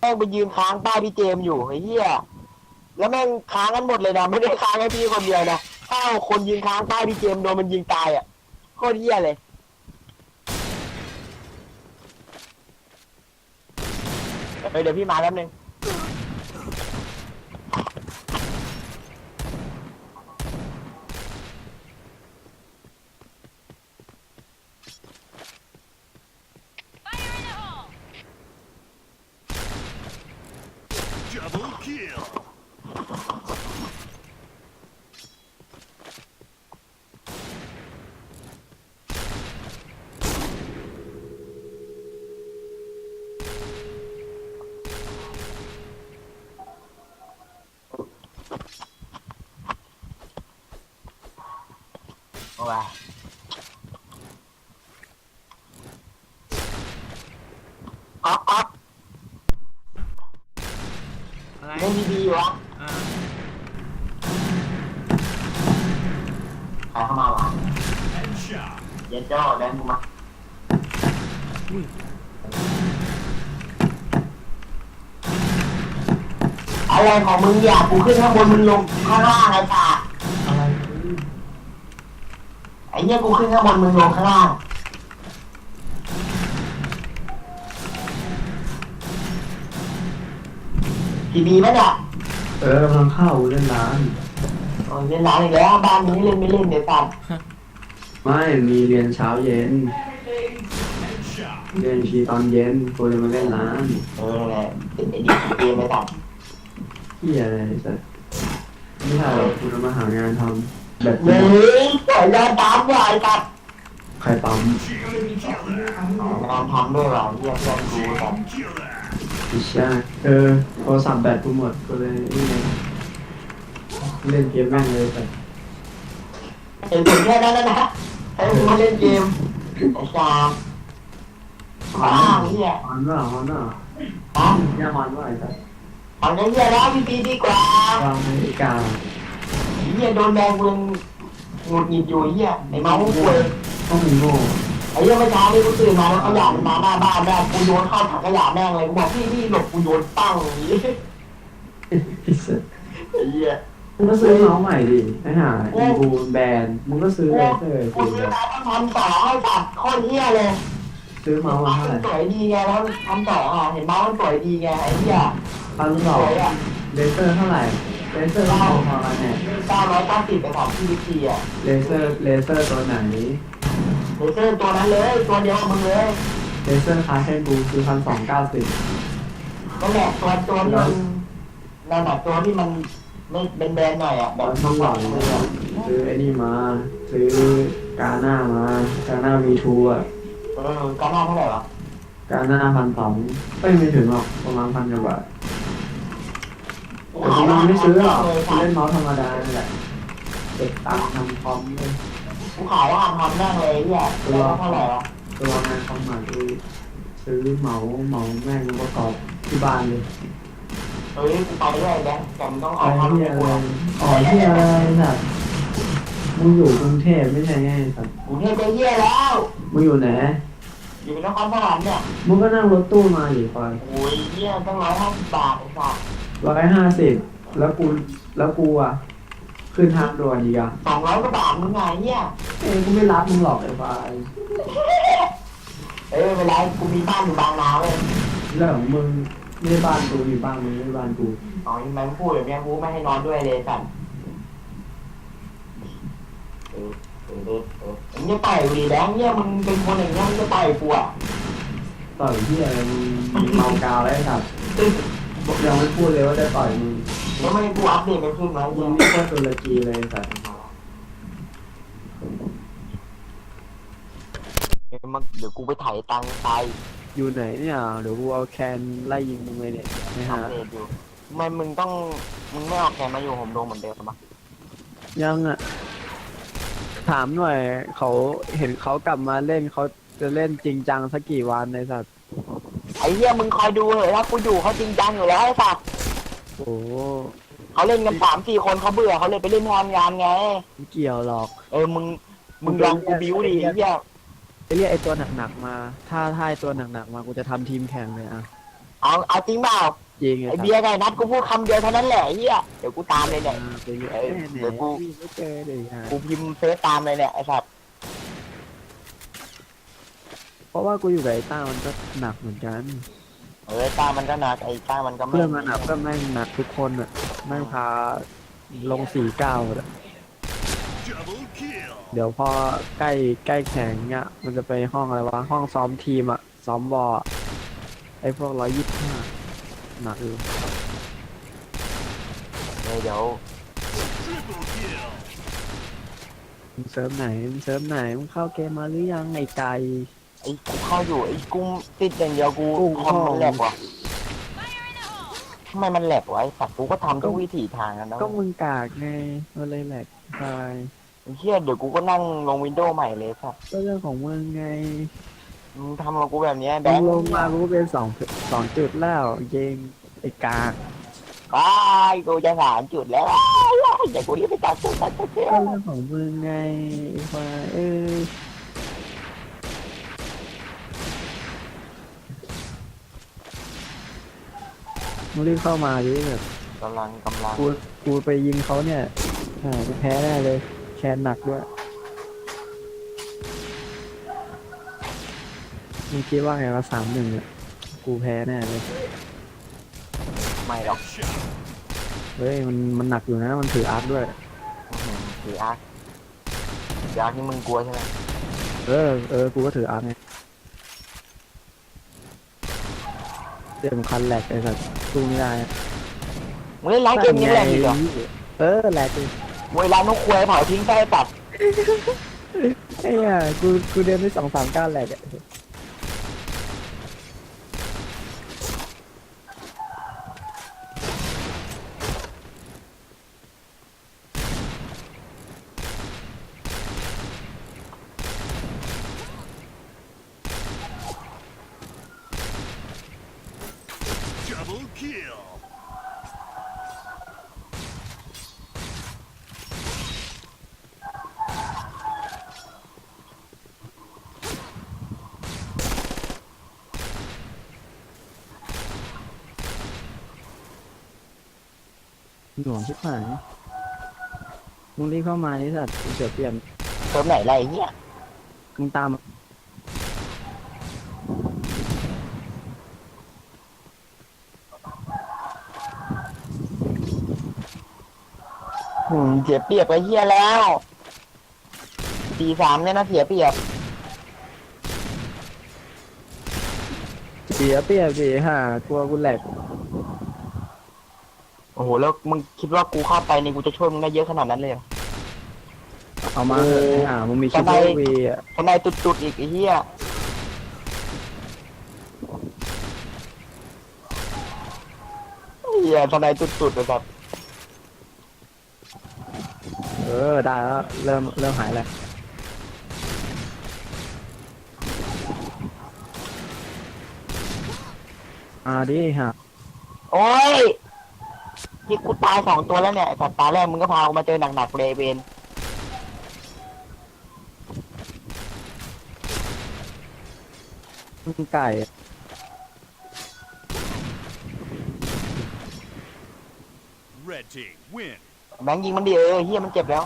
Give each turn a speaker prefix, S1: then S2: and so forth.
S1: แม่งไปยืนค้างป้ายพี่เจมอยู่ไอ้เหี้ยแล้วแม่งค้างกันหมดเลยนะไม่ได้ค้างแค่พี่คนเดียวนะถ้าคนยืนค้างป้ายพี่เจมโดนมันยิงตายอะโคตรเหี้ยเลยเฮ้ยเดี๋ยวพี่มาแป๊บนึง Wow. อะ
S2: ไร
S1: เล่นดีๆวะ
S2: อ่า
S1: ใครเข้ามาวะ
S3: Headshot.
S1: เย็นเจ้าเดินมาอะไรของมึงอยากกูขึ้นข้างบนมึงลงข้างล่างไอ้ตา
S2: อะไร
S1: ไอ้เนี่ยกูขึ้นข้างบนมึงลงข้างล่าง ทีบีปะเนี่ย
S4: เออกำลังเข้าเล่นร้าน
S1: โอ้ยเล่นร้านอีกแล้วบ้านนี้เล่นไม่เล่นเดี๋ยวตัด
S4: ไม่มีเรียนเช้าเย็น
S3: Headshot.
S4: เรียนชีตอนเย็นกูเลยมาเล่นร้าน
S1: เออไงเป็นไอ้ดิเกมไม่ตัด
S4: ที่อะไรสัสไม่ใช่หรอกกูจะมาหางานทำแบบ
S1: เฮ้ยปล่อยยาดำว่ะไอ้ตัด
S4: ใครปั๊ม
S3: Chain killer.
S1: งานทำด้วยว่ะเยี่ยมเยี่ยมดูแบบ
S3: Killer.
S4: อิชาเออโทรศัพท์แบตกูหมดก็เลยนี่ไงเล่นเกมแม่งเลยสัส
S1: เห็นถึงแค่นั้นแล้วนะให้มึงมาเล่นเกมไอ้ชามว้าวเฮีย
S4: ฮอนว่าฮอนว่า
S1: ฮะ
S4: ย่าฮอนว่าไอ้สัส
S1: ทำได้เฮียแล้วพีพีดีกว่า
S4: วางนาฬิกา
S1: เฮียโดนแดงกูยังหงุดหงิดอยู่เฮียไอ้เมาส์กูเลย
S4: ต้องมีโง่
S1: ไอ้เฮียเมื่อเช้านี่กูตื่นมาแล้วขยะมันมาหน้าบ้านแม่งกูโยนเข้าถังขยะแม่งเลยกูบอกพี่พี่หลบกูโยนปั้งอย่างนี้
S4: ไอ้สัส
S1: ไอ้เฮีย
S4: มึงก็ซื้อเมาส์ใหม่ดิไอ้ห่าอีบูนแบนมึงก็ซื้อเลเซอร์
S1: กู
S4: สิ
S1: ซื้อมาตั้งพันสองให้ตัดโคตรเฮียเลย
S4: ซื้อเมาส์มา
S1: เมาส์
S4: เท่าไห
S1: มั
S4: ร่
S1: นสวยดีไงแล้วพันสองอะเห็นเมาส์มันสวยดีไงไอ้เฮีย
S4: พัน
S1: ส
S4: สอง
S1: วยอะ
S4: เลเซอร์เท่าไหร่เลเซอร์ต้องพอๆกันเนี่ย
S1: เก้าร้อยเก้าสิบไปสองที่วิธีอะ
S4: เลเซอร์เลเซอร์ตัวไหน
S1: เลเซอร์ตัวนั้นเลย ตัวเดียวกับมึงเลย
S4: เลเซอร์คาเคนบูคือพันสองเก้าสิบ
S1: ก็แหละตัวตัวที่มันนั่นแหละตัวที่มันไม่เป็นแบรนด์หน่อยอะแบ
S4: ต
S1: บ
S4: อนต้องหลังเนี่ยซื้อไอ้นี่มา ซื้อกาหน้ามากาหน้าวีทูอะ
S1: เออก้าวหน้าเท่าไหร่วะ
S4: กาหน้าพันสองไม่ไม่ถึงหรอกประมาณพันกว่าบาทแต่กูยังไม่ซื้อหรอกกูเล่นเมาส์ธรรมดานี่แหละเก็บตังค์ทำคอมเลย
S1: กูขายรหัสทำแม่งเลยเนี่ยตัวเท่าไหร่วะ
S4: ตัวงานคอมมาคือซื้อเหมาเหมาแม่งประกอบที่บ้านเลย
S1: เฮ้ยกูไปด้วยนะแต่มึงต้อง
S4: อ๋
S1: เอาข้า
S4: ที่อะไรอ๋อที่อะไรสัตว์มึงอยู่กรุงเทพไม่ใช่ไงสัตว์
S1: กูเนี่ยจะเยี่ยแล้ว
S4: มึงอยู่ไหน
S1: อยู่นครสวรรค์เนี่ย
S4: มึงก็นั่งรถตู้มาอยู่คอย
S1: โอ้ยเยี่ยต้องร้อยห้าสิบบาทไอ้สัส
S4: ร้อยห้าสิบแล้วกูแล้วกูอะ ขึ้นทางด่วนอีกอะ
S1: สองร้อยกว่าบาทมึงไงเนี่ย
S4: เอ้ยกูไม่รับมึงหรอกไอ้ไฟ
S1: เออเวลากูมีบ้านอยู่บางนาเว้ย
S4: เรื่องของมึงไม่ได้บ้านกูอยู่บ้านมึงไม่ได้บ้านกู
S1: อ๋อยังไงมึงพูดแบบเนี้ยกูไม่ให้นอนด้วยเลยสัสเออเออเออเออมึงจะต่อยกูดีแบงค์เนี่ยมึงเป็นคนอย่างเงี้ยมึงจะต่อยกูอะ
S4: ต่อยที่อะไรมึงมึงเมากาวแล้วไอ้สัตว์บอกยังไม่พูดเลยว่าจะต่อยมึง
S1: แล้วไม่ให้กูอัปเดตไปขึ้นไหม
S4: มึ
S1: เนี่
S4: ง
S1: ย
S4: นี่ก็ตุรกีเลยไอ้สัตว์
S1: เดี๋ยวมันเดี๋ยวกูไปถ่ายตังค์ไป
S4: อยู่ไหนเนี่ยเดี๋ยวกูเอาแคนไล่ยิงมึงเลยเนี่ยไม่
S1: อั
S4: หา
S1: ปเดตอยู่ทำไมมึงต้องมึงไม่เอาแกมาอยู่ผมโดงเหมือนเดิมปะ
S4: ยังอะ ถามหน่อยเขาเห็นเขากลับมาเล่นเขาจะเล่นจริงจังสักกี่วันในสัตว์
S1: ไอ้เหี้ยมึงคอยดูเลยถ้ากูอยู่เขาจริงจังอยู่แล้วไอ้สัส
S4: โอ้
S1: เขาเล่นกันสามสี่คนเขาเบื่อเขาเลยไปเล่นทำงานไง
S4: ไม่เกี่ยวหรอก
S1: เออมึงมึงลองกูบิ้วดิไอ้เหี้ย
S4: ไปเรียกไอ้ตัวหนักๆมา ถ้าถ้าไอ้ตัวหนักๆมากูจะทำทีมแข่งเลยอะ
S1: เอาเอาจริงเปล่า
S4: จริง
S1: ไอเบียร์ไงนัดกูพูดคำเดียวเท่านั้นแหละไอ้เฮียเดี๋ยวกูตามเลยเนี่ย
S4: ไปเยอะ
S1: เอ้ย
S4: แน่
S1: เดี๋ยวกู
S4: พี่ไม่เจอเลยฮะ
S1: กูพิมพ์เฟซตามเลยเนี่ยไอ้สัตว์
S4: เพราะว่ากูอยู่กับไอ้ต้ามันก็หนักเหมือนกัน
S1: เออตามมันก็หนักไอ้ตามมันก็ไม่
S4: เพื่อนมันหนักก็แม่งหนักทุกคนอะแม่งพาลงสี่เก้าหมดอะ
S5: Double kill.
S4: เดี๋ยวพอใกล้ใกล้แข่งเนี้ยมันจะไปห้องอะไรวะห้องซ้อมทีมอะซ้อมบอลอะไอ้พวกร้อยยี่สิบห้าหนักอยู่
S1: เออเดี๋ยว
S5: Triple kill.
S4: มึงเซิร์ฟไหนมึงเซิร์ฟไหนมึงเข้าเกมมาหรือยังไอ้ไก่
S1: ไอ้กูเข้าอยู่ไอ้กุ้งติดอย่างเดียวกู
S4: กุ้ง
S1: คอมมัน
S4: เข้า
S1: แหลกว่ะทำไมมันแหลกวะไอ้สัตว์กูก็ทำทุกวิถีทางแล้วนะ
S4: ก็มึงกากไงมันเลยแหลกไป
S1: ไอ้เฮียเดี๋ยวกูก็นั่งลงวินโดว์ใหม่เลยสัตว์
S4: ก็เรื่องของมึงไง
S1: มึงทำกับกูแบบเนี้ยแบ
S4: ล
S1: ง
S4: ง
S1: ค์
S4: ลงมากูก็เป็นสองสองจุดแล้วเยงไอ้กาก
S1: ว้ายกูจะสามจุดแล้วว้ายเดี๋ยวกูรีบไปตัดจุดตัดจุดเดียว
S4: ก็เรื่องของมึงไงไอ้ควายเอ้ย มึงรีบเข้ามาดิแบบ
S1: กำลังกำลัง
S4: กูกูไปยิงเขาเนี่ยอ่ากูแพ้แน่เลยแคนหนักด้วยมึงคิดว่าไงว่าสามหนึ่งอะกูแพ้แน่เลย
S1: ไม่หรอก
S5: Shot.
S4: เฮ้ยมันมันหนักอยู่นะมันถืออาร์คด้วย
S1: อื้อหือถืออาร์คถืออาร์คนี่มึงกลัวใช่ไหม
S4: เออเออกูก็ถืออาร์คไง เดี๋ยวมันคันแหลกไอ้สัสสู้ไม่ได้
S1: มึงเล่นไลฟ์เกมนี้แหลกอีกเหรอ
S4: เออแหลกดิ
S1: เวลานกควยเผาทิ้งไปตัด
S4: ไอ้เหี้ยกูกูเดินไปสองสามก้าวแหลกอะ
S5: Double kill.
S4: หน่วงชิบหายมึงรีบเข้ามานี่สัตว์กูเสียเปลี่ยน
S1: เติมไหนไรเนี่ย
S4: มึงตามมา
S1: หืมเสียเปรียบไปเฮียแล้วตีสามเนี่ยนะเสียเปรียบ
S4: เสียเปรียบสิฮะกลัวกูแหลก
S1: โอ้โห แล้วมึงคิดว่ากูเข้าไปนี่กูจะช่วยมึงได้เยอะขนาดนั้นเลยเหรอ
S4: เอามาเถอะไอ้ห่ามึงมีคิด
S1: ทำไม
S4: ว่าวีอะ
S1: ทนายตุดๆอีกไอ้เหี้ยเหี้ยทนายตุดๆเลยครับ
S4: เออได้แล้ว เริ่มเริ่มหายแล้วอ่าดิฮะ
S1: โอ้ยที่กูตายสองตัวแล้วเนี่ยไอ้สัตว์ตาแรกมึงก็พากูมาเจอหนักๆเลยเบน
S4: มึงไก่อะ
S5: Red team win.
S1: แบงค์ยิงมันดีเออเฮียมันเจ็บแล้ว